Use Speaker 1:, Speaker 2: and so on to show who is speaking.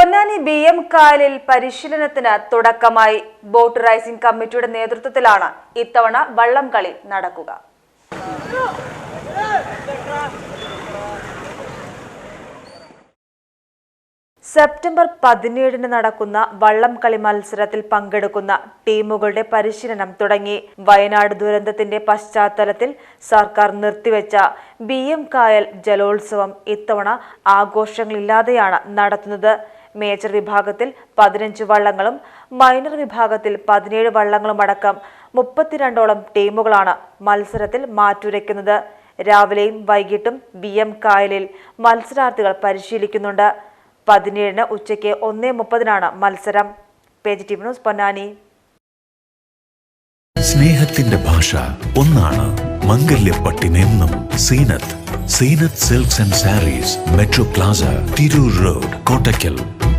Speaker 1: Ponnani B M കായലിൽ പരിശീലനത്തിന് തുടക്കമായി ബോട്ട് റൈസിംഗ് കമ്മിറ്റിയുടെ നേതൃത്വത്തിലാണ് ഇത്തവണ വള്ളം കളി നടക്കുക. സെപ്റ്റംബർ പതിനേഴിന് നടക്കുന്ന വള്ളം കളി മത്സരത്തിൽ പങ്കെടുക്കുന്ന ടീമുകളുടെ പരിശീലനം തുടങ്ങി. വയനാട് ദുരന്തത്തിന്റെ പശ്ചാത്തലത്തിൽ സർക്കാർ നിർത്തിവെച്ച ബി എം കായൽ ജലോത്സവം ഇത്തവണ ആഘോഷങ്ങളില്ലാതെയാണ് നടത്തുന്നത്. മേജർ വിഭാഗത്തിൽ പതിനഞ്ച് വള്ളങ്ങളും മൈനർ വിഭാഗത്തിൽ പതിനേഴ് വള്ളങ്ങളുമടക്കം മുപ്പത്തിരണ്ടോളം ടീമുകളാണ് മത്സരത്തിൽ മാറ്റുരയ്ക്കുന്നത്. രാവിലെയും വൈകിട്ടും ബി എം കായലിൽ മത്സരാർത്ഥികൾ പരിശീലിക്കുന്നുണ്ട്. പതിനേഴിന് ഉച്ചയ്ക്ക് ഒന്നേ മുപ്പതിനാണ് മത്സരം. Page T news Ponnani.
Speaker 2: സ്നേഹത്തിന്റെ ഭാഷ ഒന്നാണ് മംഗല്യപ്പട്ടിനെന്നും Zeenath. Zenith Silks and Saris, Metro Plaza, Tiru Road, Kottakkal.